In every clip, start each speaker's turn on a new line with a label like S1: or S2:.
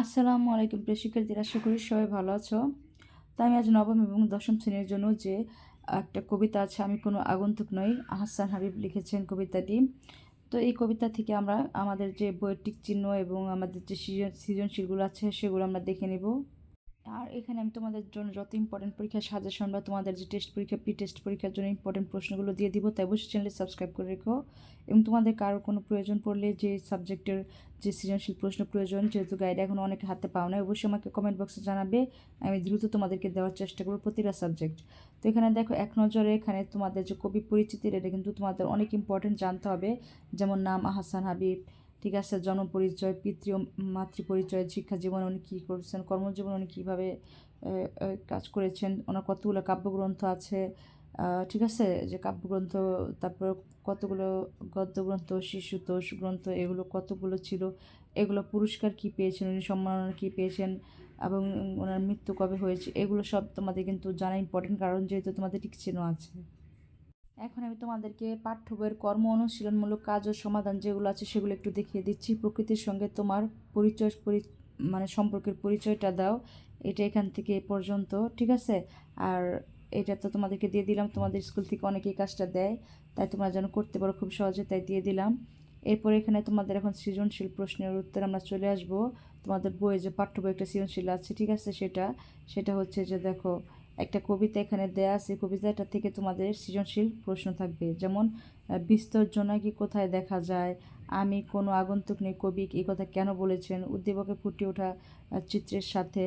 S1: আসসালামু আলাইকুম প্রিয় শিক্ষার্থীরা, আশা করি সবাই ভালো আছো। তো আমি আজ নবম এবং দশম শ্রেণির জন্য যে একটা কবিতা আছে, আমি কোনো আগন্তুক নই, আহসান হাবিব লিখেছেন কবিতাটি। তো এই কবিতা থেকে আমরা আমাদের যে বৈটিক চিহ্ন এবং আমাদের যে সৃজন, সৃজনশীলগুলো আছে, সেগুলো আমরা দেখে নেব। আর এখানে আমি তোমাদের জন্য যত ইম্পর্টেন্ট পরীক্ষার সাজেশন বা তোমাদের যে টেস্ট পরীক্ষা প্রি টেস্ট পরীক্ষার জন্য ইম্পর্টেন্ট প্রশ্নগুলো দিয়ে দিব, তাই অবশ্যই চ্যানেলে সাবস্ক্রাইব করে রেখো। এবং তোমাদের কারও কোনো প্রয়োজন পড়লে যে সাবজেক্টের যে সৃজনশীল প্রশ্ন প্রয়োজন, যেহেতু গাইড এখন অনেক হাতে পাও না অবশ্যই আমাকে কমেন্ট বক্সে জানাবে। আমি দ্রুত তোমাদেরকে দেওয়ার চেষ্টা করব প্রতিটা সাবজেক্ট তো এখানে দেখো, এক নজরে এখানে তোমাদের যে কবি পরিচিতির, এটা কিন্তু তোমাদের অনেক ইম্পর্টেন্ট জানতে হবে। যেমন নাম আহসান হাবিব ঠিক আছে, জনপরিচয়, পিতৃ ও মাতৃ পরিচয় শিক্ষা জীবনে উনি কী করেছেন, কর্মজীবনে উনি কীভাবে কাজ করেছেন, ওনার কতগুলো কাব্যগ্রন্থ আছে ঠিক আছে, যে কাব্যগ্রন্থ, তারপর কতগুলো গদ্যগ্রন্থ, শিশুতোষ গ্রন্থ, এগুলো কতগুলো ছিল, এগুলো পুরস্কার কী পেয়েছেন, উনি সম্মাননা কী পেয়েছেন, এবং ওনার মৃত্যু কবে হয়েছে, এগুলো সব তোমাদের কিন্তু জানা ইম্পর্টেন্ট কারণ যেহেতু তোমাদের ঠিক চিহ্ন আছে। এখন আমি তোমাদেরকে পাঠ্য বইয়ের কর্ম অনুশীলনমূলক কাজ ও সমাধান যেগুলো আছে সেগুলো একটু দেখিয়ে দিচ্ছি। প্রকৃতির সঙ্গে তোমার পরিচয়, পরি মানে সম্পর্কের পরিচয়টা দাও। এটা এখান থেকে এ পর্যন্ত, ঠিক আছে? আর এটা তো তোমাদেরকে দিয়ে দিলাম। তোমাদের স্কুল থেকে অনেকেই কাজটা দেয়, তাই তোমরা যেন করতে পারো খুব সহজে, তাই দিয়ে দিলাম। এরপর এখানে তোমাদের এখন সৃজনশীল প্রশ্নের উত্তর আমরা চলে আসব। তোমাদের বইয়ে যে পাঠ্য বই একটা সৃজনশীল আছে, ঠিক আছে? সেটা সেটা হচ্ছে যে দেখো একটা কবিতা এখানে দেয়া আছে। কবিতাটা থেকে তোমাদের সৃজনশীল প্রশ্ন থাকবে, যেমন বিস্তর জোনাকি কোথায় দেখা যায়? আমি কোনো আগন্তুক নেই, কবি এই কথা কেন বলেছেন? উদ্দীপকে ফুটে ওঠা চিত্রের সাথে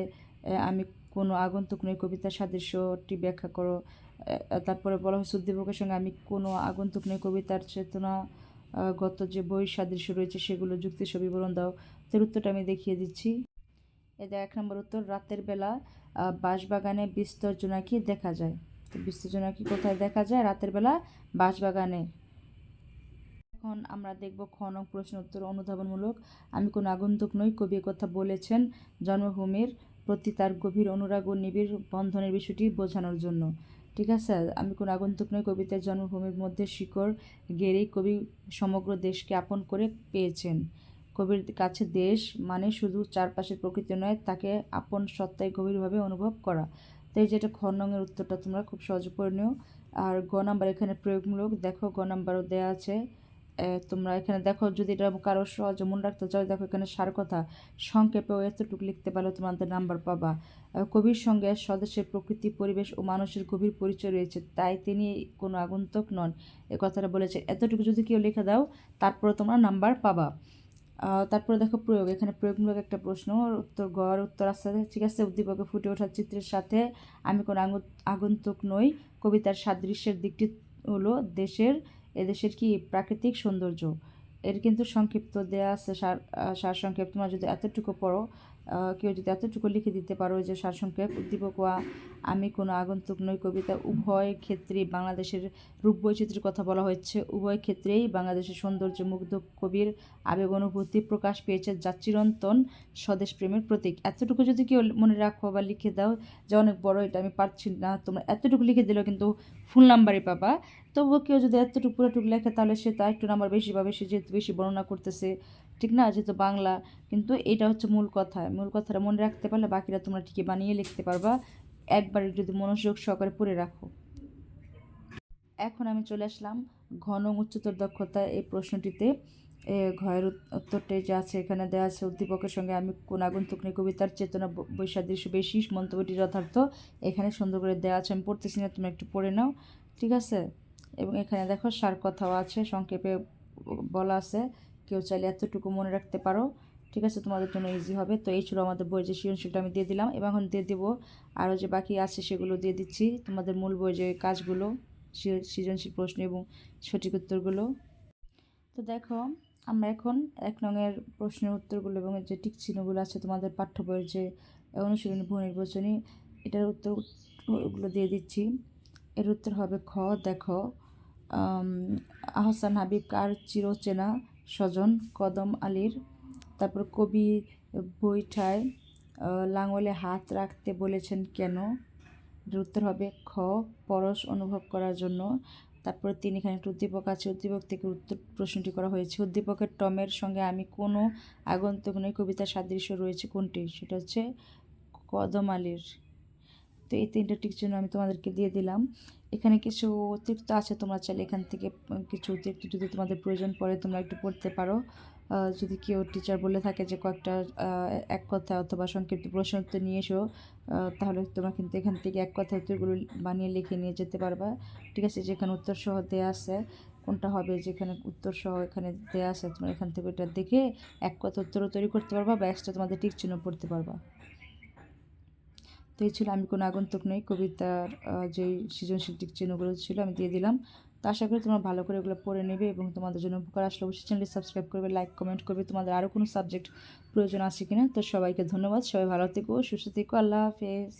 S1: আমি কোনো আগন্তুক নই, কবিতার সাদৃশ্যটি ব্যাখ্যা করো। তারপরে বলা হয়েছে, উদ্দীপকের সঙ্গে আমি কোনো আগন্তুক নই, কবিতার চেতনা গত যে বই সাদৃশ্য রয়েছে, সেগুলো যুক্তিসহ বিবরণ দাও। তার উত্তরটা আমি দেখিয়ে দিচ্ছি। এটা এক নম্বর উত্তর, রাতের বেলা বাঁশবাগানে বিস্তর জোনাকি দেখা যায়। তো বিস্তর জোনাকি কোথায় দেখা যায়? রাতের বেলা বাঁশবাগানে। এখন আমরা দেখব খ নং প্রশ্ন উত্তর অনুধাবনমূলক। আমি কোনো আগন্তুক নই, কবি কথা বলেছেন জন্মভূমির প্রতি তার গভীর অনুরাগ ও নিবিড় বন্ধনের বিষয়টি বোঝানোর জন্য। ঠিক আছে? আমি কোনো আগন্তুক নই, কবিতার জন্মভূমির মধ্যে শিকড় গেড়েই কবি সমগ্র দেশকে আপন করে পেয়েছেন। কবির কাছে দেশ মানে শুধু চারপাশের প্রকৃতি নয়, তাকে আপন সত্তায় গভীরভাবে অনুভব করা। তো এই যেটা খ নঙের উত্তরটা তোমরা খুব সহজে পড়ে নিও। আর গ নাম্বার এখানে প্রয়োগমূলক। দেখো, গ নাম্বারও দেওয়া আছে। তোমরা এখানে দেখো, যদি এটা কারও সহজে মনে রাখতে চাও, দেখো এখানে সার কথা। সংক্ষেপেও এতটুকু লিখতে পারলে তোমাদের নাম্বার পাবা। কবির সঙ্গে স্বদেশের প্রকৃতি, পরিবেশ ও মানুষের গভীর পরিচয় রয়েছে, তাই তিনি কোনো আগন্তক নন। এ কথাটা বলেছে, এতটুকু যদি কেউ লিখে দাও তারপরে তোমরা নাম্বার পাবা। তারপরে দেখো প্রয়োগ। এখানে প্রয়োগমূলক একটা প্রশ্ন উত্তর গড়, উত্তর আসতে ঠিক আছে, উদ্দীপকে ফুটে ওঠার চিত্রের সাথে আমি কোনো আগন্তুক নই। কবিতার সাদৃশ্যের দিকটি হলো দেশের, এদেশের কি প্রাকৃতিক সৌন্দর্য? এর কিন্তু সংক্ষিপ্ত দেয়া আছে, সার সার সংক্ষেপ। তোমরা যদি এতটুকু পড়ো কেউ যদি এতটুকু লিখে দিতে পারো যে সারসংক্ষেপ উদ্দীপক ওয়া, আমি কোনো আগন্তুক নই, কবিতা উভয় ক্ষেত্রেই বাংলাদেশের রূপ বৈচিত্র্যের কথা বলা হয়েছে, উভয় ক্ষেত্রেই বাংলাদেশের সৌন্দর্য মুগ্ধ কবির আবেগ অনুভূতি প্রকাশ পেয়েছে যা চিরন্তন স্বদেশ প্রেমের প্রতীক। এতটুকু যদি কেউ মনে রাখো বা লিখে দাও যে অনেক বড়, এটা আমি পারছি না। তোমরা এতটুকু লিখে দিলেও কিন্তু ফুল নাম্বারই পাবা। তবুও কেউ যদি এতটুকু পুরোটুকু লেখে, তাহলে সে তা একটু নাম্বার বেশি পাবে সে যেহেতু বেশি বর্ণনা করতেছে, ঠিক না? যেহেতু বাংলা, কিন্তু এটা হচ্ছে মূল কথা। মূল কথাটা মনে রাখতে পারলে বাকিরা তোমরা ঠিকই বানিয়ে লিখতে পারবা। একবার যদি মনোযোগ সহকারে পড়ে রাখো। এখন আমি চলে আসলাম ঘন উচ্চতর দক্ষতা এই প্রশ্নটিতে। ঘয়ের উত্তরটাই যে আছে, এখানে দেওয়া আছে, উদ্দীপকের সঙ্গে আমি কোন আগন্তুক নেই, কবিতার চেতনা বৈসাদৃশ্য বেশি মন্তব্যটি যথার্থ। এখানে সুন্দর করে দেওয়া আছে, আমি পড়তেছি না, তুমি একটু পড়ে নাও। ঠিক আছে? এবং এখানে দেখো সার কথাও আছে, সংক্ষেপে বলা আছে, কেউ চাইলে এতটুকু মনে রাখতে পারো। ঠিক আছে, তোমাদের জন্য ইজি হবে। তো এই ছিল আমাদের বই যে সৃজনশীলটা আমি দিয়ে দিলাম। এবং এখন দিয়ে দেবো আরও যে বাকি আছে সেগুলো দিয়ে দিচ্ছি। তোমাদের মূল বই যে কাজগুলো সৃজনশীল প্রশ্ন এবং সঠিক উত্তরগুলো। তো দেখো, আমরা এখন এক নঙের প্রশ্নের উত্তরগুলো এবং যে টিক চিহ্নগুলো আছে তোমাদের পাঠ্য বইয়ের যে অনুশীলনী ভূ নির্বাচনী এটার উত্তরগুলো দিয়ে দিচ্ছি। এর উত্তর হবে খ। দেখো আহসান হাবিব কার চিরচেনা স্বজন? কদম আলীর। তারপর কবি বৈঠায় লাঙলে হাত রাখতে বলেছেন কেন? উত্তর হবে খ, পরশ অনুভব করার জন্য। তারপরে তিনি এখানে একটা উদ্দীপক আছে। উদ্দীপক থেকে উত্তর প্রশ্নটি করা হয়েছে। উদ্দীপকের টমের সঙ্গে আমি কোনো আগন্তুক নই কবিতার সাদৃশ্য রয়েছে কোনটি? সেটা হচ্ছে কদম আলীর। তো এই তিনটা জন্য আমি তোমাদেরকে দিয়ে দিলাম। এখানে কিছু অতিরিক্ত আছে তোমরা চাইলে এখান থেকে কিছু অতিরিক্ত যদি তোমাদের প্রয়োজন পড়ে তোমরা একটু পড়তে পারো। যদি কেউ টিচার বলে থাকে যে কয়েকটা এক কথা অথবা সংক্ষিপ্ত প্রশ্ন উত্তর নিয়ে এসো তাহলে তোমরা কিন্তু এখান থেকে এক কথা উত্তরগুলো বানিয়ে লিখে নিয়ে যেতে পারবা। ঠিক আছে, যেখানে উত্তর সহ দেওয়া আছে, কোনটা হবে, যেখানে উত্তর সহ এখানে দেওয়া আছে, তোমরা এখান থেকে ওটা দেখে এক কথা উত্তরও তৈরি করতে পারবা বা এক্সট্রা তোমাদের টিক চিহ্ন পড়তে পারবা। তো এই ছিল, আমি কোনো আগন্তুক নই। কবিতার যে সৃজনশীল দিক চিহ্নগুলো ছিল, আমি দিয়ে দিলাম। তো আশা করি তোমরা ভালো করে এগুলো পড়ে নেবে এবং তোমাদের জন্য উপকার আসলে অবশ্যই চ্যানেলটি সাবস্ক্রাইব করবে লাইক কমেন্ট করবে। তোমাদের আরও কোনো সাবজেক্ট প্রয়োজন আছে কিনা? তো সবাইকে ধন্যবাদ। সবাই ভালো থেকো, সুস্থ থেকো। আল্লাহ হাফেজ।